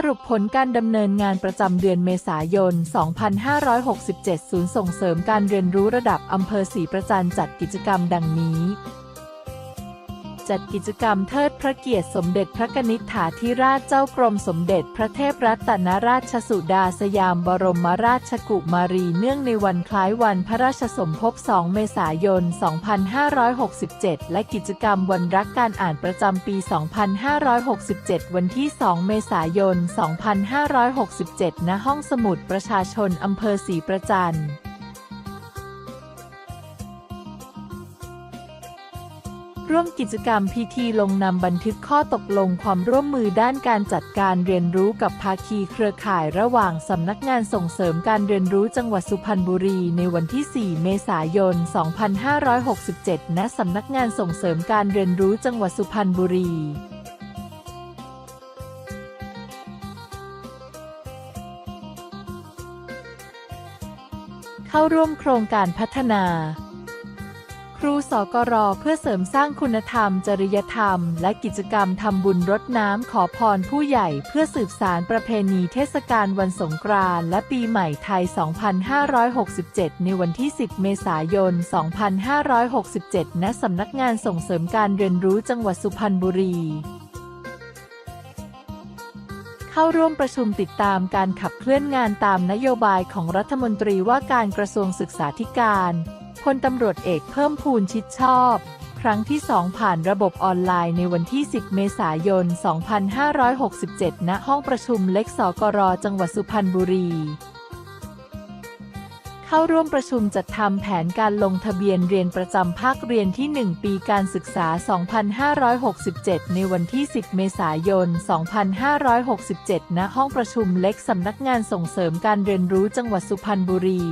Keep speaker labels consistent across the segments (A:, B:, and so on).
A: สรุปผลการดำเนินงานประจำเดือนเมษายน 2567 ศูนย์ส่งเสริมการเรียนรู้ระดับอำเภอศรีประจันจัดกิจกรรมดังนี้ จัดกิจกรรมเทิดพระเกียรติสมเด็จพระกนิษฐาธิราชเจ้ากรมสมเด็จพระเทพรัตนราชสุดาสยามบรมราชกุมารีเนื่องในวันคล้ายวันพระราชสมภพ 2 เมษายน 2567 และกิจกรรมวันรักการอ่านประจำปี 2567 วันที่ 2 เมษายน 2567 ณ ห้องสมุดประชาชนอำเภอศรีประจัน ร่วมกิจกรรมพิธีลงนามบันทึกข้อตกลงความร่วมมือด้านการจัดการเรียนรู้กับภาคีเครือข่ายระหว่างสำนักงานส่งเสริมการเรียนรู้จังหวัดสุพรรณบุรีในวันที่ 4 เมษายน 2567 ณ สำนักงานส่งเสริมการเรียนรู้จังหวัดสุพรรณบุรีเข้าร่วมโครงการพัฒนา ครูสกรเพื่อเสริมสร้างคุณธรรม จริยธรรม และกิจกรรมทำบุญรดน้ำขอพรผู้ใหญ่เพื่อสืบสารประเพณีเทศกาลวันสงกรานต์และปีใหม่ไทย 2567 ในวันที่ 10 เมษายน 2567 ณ สำนักงานส่งเสริมการเรียนรู้จังหวัดสุพรรณบุรีเข้าร่วมประชุมติดตามการขับเคลื่อนงานตามนโยบายของรัฐมนตรีว่าการกระทรวงศึกษาธิการ พลตำรวจเอกเพิ่มพูนชิดชอบ ครั้งที่ 2 ผ่านระบบออนไลน์ในวันที่ 10 เมษายน 2567 ณ ห้องประชุมเล็กสกรจังหวัดสุพรรณบุรี เข้าร่วมประชุมจัดทำแผนการลงทะเบียนเรียนประจำภาคเรียนที่ 1 ปีการศึกษา 2567 ในวันที่ 10 เมษายน 2567 ณ ห้องประชุมเล็กสำนักงานส่งเสริมการเรียนรู้จังหวัดสุพรรณบุรี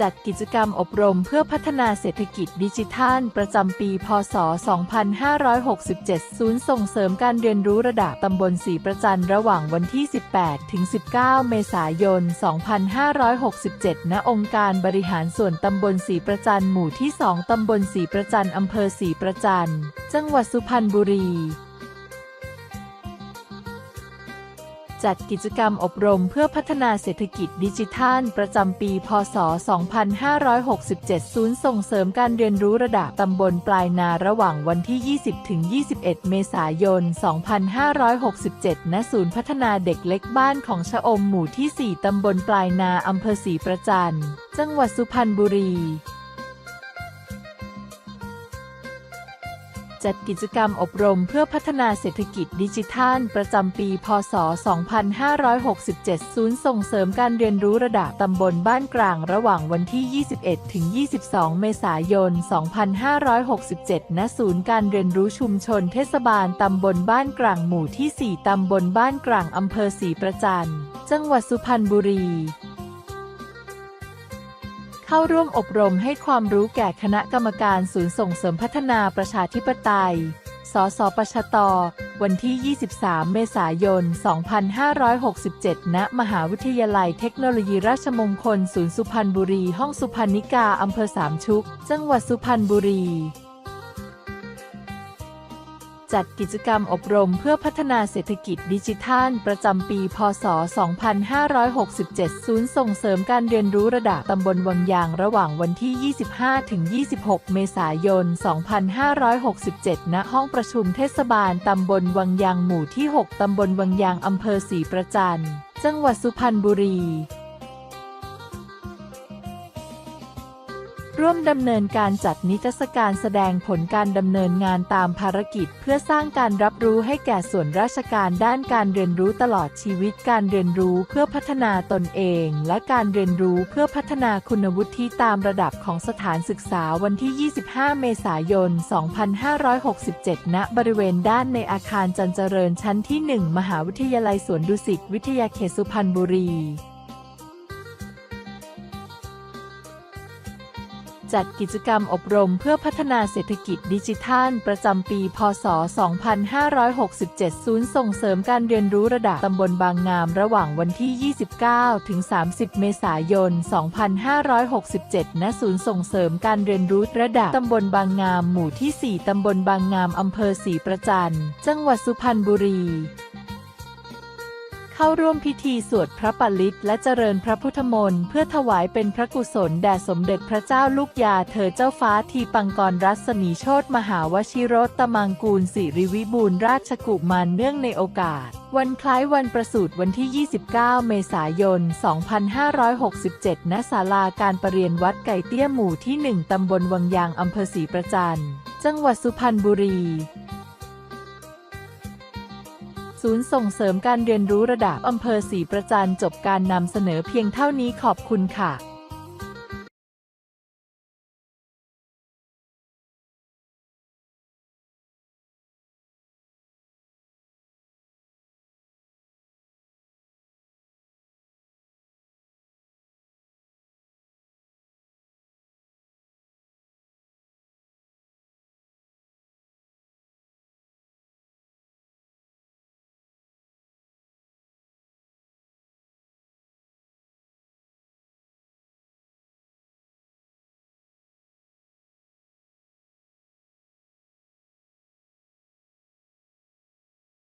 A: จัดกิจกรรมอบรมเพื่อพัฒนาเศรษฐกิจดิจิทัล ประจำปี พศ 2567 ศูนย์ส่งเสริมการเรียนรู้ระดับตำบลศรีประจันระหว่างวันที่ 18 ถึง 19 เมษายน 2567 ณ องค์การบริหารส่วนตำบลศรีประจันหมู่ที่ 2 ตำบลศรีประจันอำเภอศรีประจันจังหวัดสุพรรณบุรี จัดกิจกรรมอบรมเพื่อพัฒนาเศรษฐกิจดิจิทัล ประจำปี พศ 2567 ศูนย์ส่งเสริมการเรียนรู้ระดับตำบลปลายนาระหว่างวันที่ 20 ถึง 21 เมษายน 2567 ณ ศูนย์พัฒนาเด็กเล็กบ้านของชะอมหมู่ที่ 4 ตำบลปลายนาอำเภอศรีประจัน จังหวัดสุพรรณบุรี จัดกิจกรรมอบรมเพื่อพัฒนาเศรษฐกิจดิจิทัล ประจำปี พศ 2567 ศูนย์ส่งเสริมการเรียนรู้ระดับตำบลบ้านกลางระหว่างวันที่ 21 ถึง 22 เมษายน 2567 ณ ศูนย์การเรียนรู้ชุมชนเทศบาลตำบลบ้านกลางหมู่ที่ 4 ตำบลบ้านกลางอำเภอศรีประจันจังหวัดสุพรรณบุรี เข้าร่วมอบรมให้ความรู้แก่คณะกรรมการศูนย์ส่งเสริมพัฒนาประชาธิปไตย สสปชต วันที่ 23 เมษายน 2567 ณ มหาวิทยาลัยเทคโนโลยีราชมงคลศูนย์สุพรรณบุรี ห้องสุพรรณิกา อำเภอสามชุก จังหวัดสุพรรณบุรี จัดกิจกรรมอบรมเพื่อพัฒนาเศรษฐกิจดิจิทัล ประจำปี พศ 2567 ศูนย์ส่งเสริมการเรียนรู้ระดับตำบลวังยางระหว่างวันที่ 25-26 เมษายน 2567 ณ ห้องประชุมเทศบาลตำบลวังยางหมู่ที่ 6 ตำบลวังยางอำเภอศรีประจัน จังหวัดสุพรรณบุรี ร่วมดำเนินการจัดนิทรรศการแสดงผลการดำเนินงานตามภารกิจ เพื่อสร้างการรับรู้ให้แก่ส่วนราชการด้านการเรียนรู้ตลอดชีวิตการเรียนรู้เพื่อพัฒนาตนเอง และการเรียนรู้เพื่อพัฒนาคุณวุฒิตามระดับของสถานศึกษาวันที่ 25 เมษายน 2567 ณ บริเวณด้านในอาคารจันเจริญชั้นที่ 1 มหาวิทยาลัยสวนดุสิตวิทยาเขตสุพรรณบุรี จัดกิจกรรมอบรมเพื่อพัฒนาเศรษฐกิจดิจิทัล ประจำปี พศ 2567 ศูนย์ส่งเสริมการเรียนรู้ระดับตำบลบางงามระหว่างวันที่ 29 ถึง 30 เมษายน 2567 ณ ศูนย์ส่งเสริมการเรียนรู้ระดับตำบลบางงาม หมู่ที่ 4 ตำบลบางงาม อำเภอศรีประจัน จังหวัดสุพรรณบุรี เข้าร่วมพิธีสวดพระปริตและเจริญพระพุทธมนต์เพื่อถวายเป็นพระกุศลแด่สมเด็จพระเจ้าลูกยาเธอเจ้าฟ้าทีปังกรรัศมีโชตมหาวชิโรตมังกูลสิริวิบูรณราชกุมารเนื่องในโอกาส วันคล้ายวันประสูติวันที่ 29 เมษายน 2567 ณ ศาลาการประเรียนวัดไก่เตี้ยหมู่ที่ 1 ตำบลวังยางอำเภอศรีประจัน จังหวัดสุพรรณบุรี ศูนย์ส่งเสริมการเรียนรู้ระดับอำเภอศรีประจันจบการนำเสนอเพียงเท่านี้ขอบคุณค่ะ